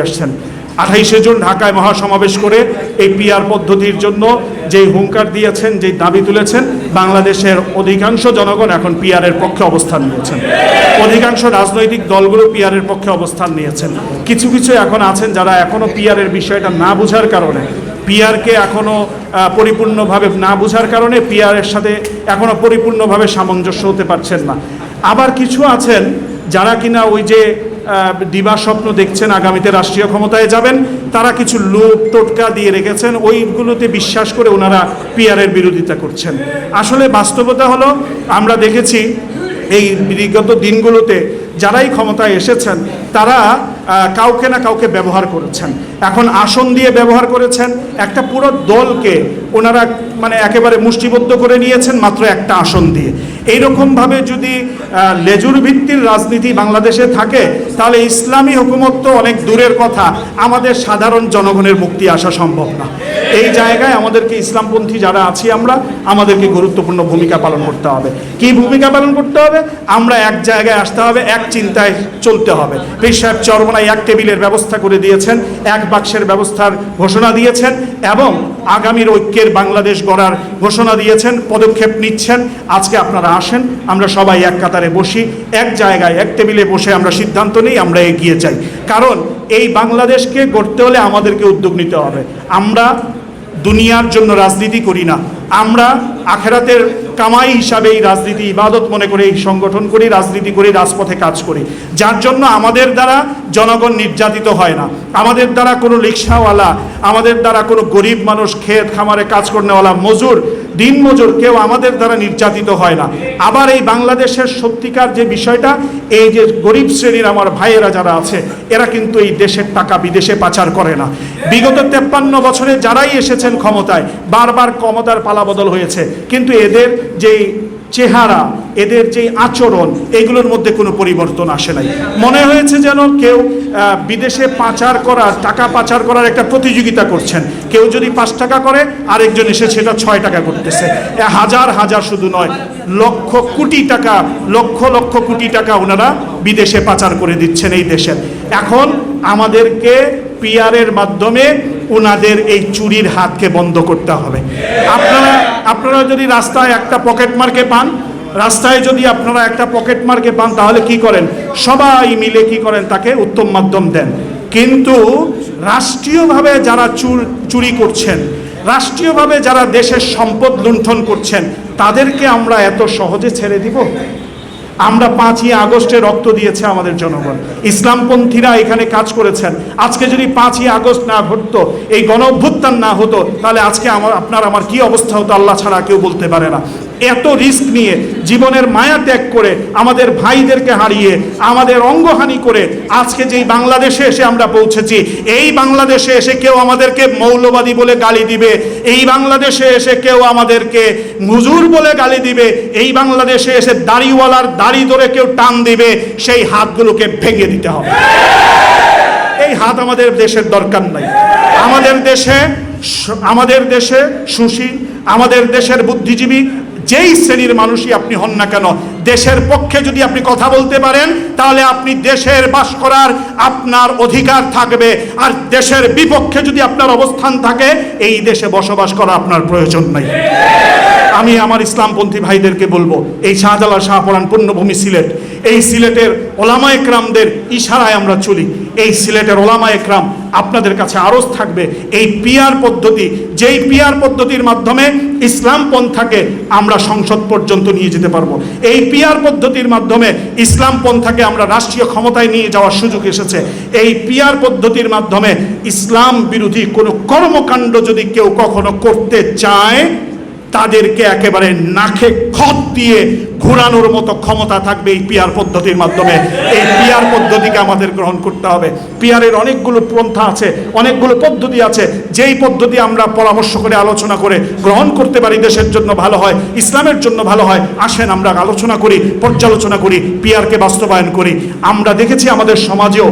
আসছেন। আঠাইশে জুন ঢাকায় মহাসমাবেশ করে এই পিআর পদ্ধতির জন্য যে হুঙ্কার দিয়েছেন যে দাবি তুলেছেন, বাংলাদেশের অধিকাংশ জনগণ এখন পিআরের পক্ষে অবস্থান নিয়েছেন। অধিকাংশ রাজনৈতিক দলগুলো পিআরের পক্ষে অবস্থান নিয়েছেন। কিছু কিছু এখন আছেন যারা এখনও পিআরের বিষয়টা না বোঝার কারণে। পিআরকে এখনও পরিপূর্ণভাবে না বোঝার কারণে পিআরের সাথে এখনও পরিপূর্ণভাবে সামঞ্জস্য হতে পারছেন না। আবার কিছু আছেন যারা কিনা ওই যে দিবা স্বপ্ন দেখছেন, আগামীতে রাষ্ট্রীয় ক্ষমতায় যাবেন। তারা কিছু লোক টোটকা দিয়ে রেখেছেন, ওইগুলোতে বিশ্বাস করে ওনারা পিয়ারের বিরোধিতা করছেন। আসলে বাস্তবতা হলো, আমরা দেখেছি এই বিগত দিনগুলোতে যারাই ক্ষমতায় এসেছেন, তারা কাউকে না কাউকে ব্যবহার করেছেন। এখন আসন দিয়ে ব্যবহার করেছেন, একটা পুরো দলকে ওনারা মানে একেবারে মুষ্টিবদ্ধ করে নিয়েছেন মাত্র একটা আসন দিয়ে। এইরকমভাবে যদি লেজুর ভিত্তির রাজনীতি বাংলাদেশে থাকে, তাহলে ইসলামী হুকুমত তো অনেক দূরের কথা। আমাদের সাধারণ জনগণের মুক্তি আসা সম্ভব না। এই জায়গায় আমাদেরকে ইসলামপন্থী যারা আছি আমরা, আমাদেরকে গুরুত্বপূর্ণ ভূমিকা পালন করতে হবে। কি ভূমিকা পালন করতে হবে? আমরা এক জায়গায় আসতে হবে, এক চিন্তায় চলতে হবে। পীর সাহেব চরমনায় এক টেবিলের ব্যবস্থা করে দিয়েছেন, এক বাক্সের ব্যবস্থার ঘোষণা দিয়েছেন এবং আগামীর ঐক্যের বাংলাদেশ গড়ার ঘোষণা দিয়েছেন, পদক্ষেপ নিচ্ছেন। আজকে আপনারা আসেন, আমরা সবাই এক কাতারে বসি, এক জায়গায়, এক টেবিলে বসে আমরা সিদ্ধান্ত নিই, আমরা এগিয়ে যাই। কারণ এই বাংলাদেশকে গড়তে হলে আমাদেরকে উদ্যোগ নিতে হবে। আমরা দুনিয়ার জন্য রাজনীতি করি না। আমরা আখেরাতের কামাই হিসাবে এই রাজনীতি, ইবাদত মনে করে এই সংগঠন করি, রাজনীতি করি, রাজপথে কাজ করি। যার জন্য আমাদের দ্বারা জনগণ নির্যাতিত হয় না। আমাদের দ্বারা কোনো রিক্সাওয়ালা, আমাদের দ্বারা কোনো গরিব মানুষ ক্ষেত খামারে কাজ করেওয়ালা মজুর দিন মজুর কেউ আমাদের দ্বারা নির্যাতিত হয় না। আবার এই বাংলাদেশের সত্যিকার যে বিষয়টা, এই যে গরিব শ্রেণির আমার ভাইয়েরা যারা আছে, এরা কিন্তু এই দেশের টাকা বিদেশে পাচার করে না। বিগত তেপ্পান্ন বছরে যারাই এসেছেন ক্ষমতায়, বারবার ক্ষমতার পালাবদল হয়েছে। কিন্তু এদের যেই চেহারা, এদের যে আচরণ, এগুলোর মধ্যে কোনো পরিবর্তন আসে নাই। মনে হয়েছে যেন কেউ বিদেশে পাচার করার টাকা পাচার করার একটা প্রতিযোগিতা করছেন। কেউ যদি পাঁচ টাকা করে, আরেকজন এসে সেটা ছয় টাকা করতেছে। হাজার হাজার শুধু নয়, লক্ষ কোটি টাকা, লক্ষ লক্ষ কোটি টাকা ওনারা বিদেশে পাচার করে দিচ্ছেন এই দেশের। এখন আমাদেরকে পিয়ারের মাধ্যমে ওনাদের এই চুরির হাতকে বন্ধ করতে হবে। আপনারা আপনারা যদি রাস্তায় একটা পকেট মার্কে পান, রাস্তায় যদি আপনারা একটা পকেট মার্কে পান, তাহলে কি করেন? সবাই মিলে কি করেন? তাকে উত্তম মাধ্যম দেন। কিন্তু রাষ্ট্রীয়ভাবে যারা চুর, চুরি করছেন, রাষ্ট্রীয়ভাবে যারা দেশের সম্পদ লুণ্ঠন করছেন, তাদেরকে আমরা এত সহজে ছেড়ে দিব? আমরা পাঁচই আগস্টে রক্ত দিয়েছে আমাদের জনগণ। ইসলামপন্থীরা এখানে কাজ করেছেন। আজকে যদি পাঁচই আগস্ট না ঘটতো, এই গণ অভ্যুত্থান না হতো, তাহলে আজকে আমার আপনার আমার কি অবস্থা হতো? আল্লাহ ছাড়া কেউ বলতে পারে না। এত রিস্ক নিয়ে জীবনের মায়া ত্যাগ করে আমাদের ভাইদেরকে হারিয়ে, আমাদের অঙ্গহানি করে আজকে যেই বাংলাদেশে এসে আমরা পৌঁছেছি, এই বাংলাদেশে এসে কেউ আমাদেরকে মৌলবাদী বলে গালি দিবে, এই বাংলাদেশে এসে কেউ আমাদেরকে মুজুর বলে গালি দিবে, এই বাংলাদেশে এসে দাড়িওয়ালার দাড়ি ধরে কেউ টান দিবে, সেই হাতগুলোকে ভেঙে দিতে হবে। এই হাত আমাদের দেশের দরকার নাই। আমাদের দেশে আমাদের দেশে সুশীল, আমাদের দেশের বুদ্ধিজীবী যেই শ্রেণির মানুষই আপনি হন না কেন, দেশের পক্ষে যদি আপনি কথা বলতে পারেন, তাহলে আপনি দেশের বাস করার আপনার অধিকার থাকবে। আর দেশের বিপক্ষে যদি আপনার অবস্থান থাকে, এই দেশে বসবাস করা আপনার প্রয়োজন নাই। আমি আমার ইসলামপন্থী ভাইদেরকে বলব, এই শাহজালাল শাহপরান পূর্ণভূমি সিলেট, এই সিলেটের ওলামা একরামদের ইশারায় আমরা চলি। এই সিলেটের ওলামা একরাম আপনাদের কাছে আরজ থাকবে, এই পিয়ার পদ্ধতি, যেই পিয়ার পদ্ধতির মাধ্যমে ইসলাম পন্থাকে আমরা সংসদ পর্যন্ত নিয়ে যেতে পারব। এই পিয়ার পদ্ধতির মাধ্যমে ইসলাম পন্থাকে আমরা রাষ্ট্রীয় ক্ষমতায় নিয়ে যাওয়ার সুযোগ এসেছে। এই পিয়ার পদ্ধতির মাধ্যমে ইসলাম বিরোধী কোনো কর্মকাণ্ড যদি কেউ কখনো করতে চায় তাদেরকে একেবারে নাকে খত দিয়ে ঘোরানোর মতো ক্ষমতা থাকবে এই পিয়ার পদ্ধতির মাধ্যমে। এই পিয়ার পদ্ধতিকে আমাদের গ্রহণ করতে হবে। পিয়ারের অনেকগুলো পন্থা আছে, অনেকগুলো পদ্ধতি আছে। যেই পদ্ধতি আমরা পরামর্শ করে, আলোচনা করে গ্রহণ করতে পারি, দেশের জন্য ভালো হয়, ইসলামের জন্য ভালো হয়, আসেন আমরা আলোচনা করি, পর্যালোচনা করি, পিয়ারকে বাস্তবায়ন করি। আমরা দেখেছি আমাদের সমাজেও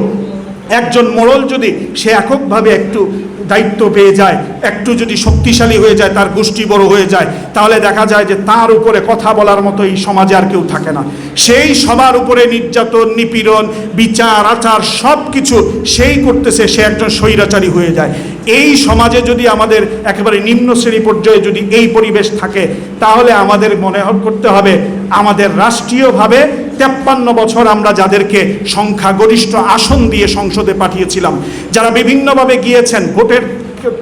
একজন মোড়ল যদি সে এককভাবে একটু দায়িত্ব পেয়ে যায়, একটু যদি শক্তিশালী হয়ে যায়, তার গোষ্ঠী বড় হয়ে যায়, তাহলে দেখা যায় যে তার উপরে কথা বলার মতো এই সমাজে আর কেউ থাকে না। সেই সবার উপরে নির্যাতন, নিপীড়ন, বিচার, আচার সব কিছু সেই করতেছে, সে একজন স্বৈরাচারী হয়ে যায়। এই সমাজে যদি আমাদের একেবারে নিম্ন শ্রেণি পর্যায়ে যদি এই পরিবেশ থাকে, তাহলে আমাদের মনে করতে হবে, আমাদের রাষ্ট্রীয়ভাবে তেপ্পান্ন বছর আমরা যাদেরকে সংখ্যাগরিষ্ঠ আসন দিয়ে সংসদে পাঠিয়েছিলাম, যারা বিভিন্নভাবে গিয়েছেন, ভোটের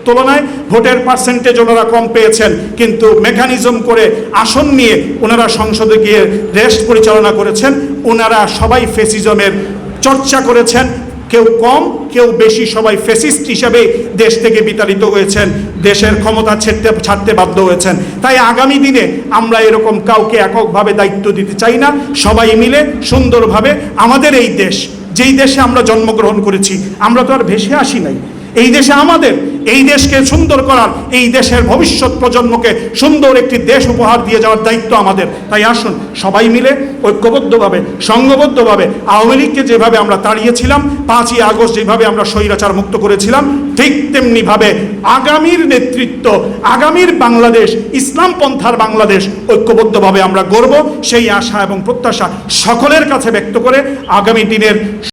তুলনায় ভোটের পার্সেন্টেজ ওনারা কম পেয়েছেন, কিন্তু মেকানিজম করে আসন নিয়ে ওনারা সংসদে গিয়ে রেস্ট পরিচালনা করেছেন, ওনারা সবাই ফেসিজমের চর্চা করেছেন কেউ কম, কেউ বেশি, সবাই ফেসিস্ট হিসাবে দেশ থেকে বিতাড়িত হয়েছেন, দেশের ক্ষমতা ছেড়তে, ছাড়তে বাধ্য হয়েছেন। তাই আগামী দিনে আমরা এরকম কাউকে এককভাবে দায়িত্ব দিতে চাই না, সবাই মিলে সুন্দরভাবে আমাদের এই দেশ, যেই দেশে আমরা জন্মগ্রহণ করেছি, আমরা তো আর ভেসে আসি নাই। এই দেশে আমাদের, এই দেশকে সুন্দর করার, এই দেশের ভবিষ্যৎ প্রজন্মকে সুন্দর একটি দেশ উপহার দিয়ে যাওয়ার দায়িত্ব আমাদের। তাই আসুন সবাই মিলে ঐক্যবদ্ধভাবে, সংঘবদ্ধভাবে আওয়ামী লীগকে যেভাবে আমরা তাড়িয়েছিলাম, পাঁচই আগস্ট যেভাবে আমরা স্বৈরাচার মুক্ত করেছিলাম, ঠিক তেমনিভাবে আগামীর নেতৃত্ব, আগামীর বাংলাদেশ ইসলাম পন্থার বাংলাদেশ ঐক্যবদ্ধভাবে আমরা গড়ব। সেই আশা এবং প্রত্যাশা সকলের কাছে ব্যক্ত করে আগামী দিনের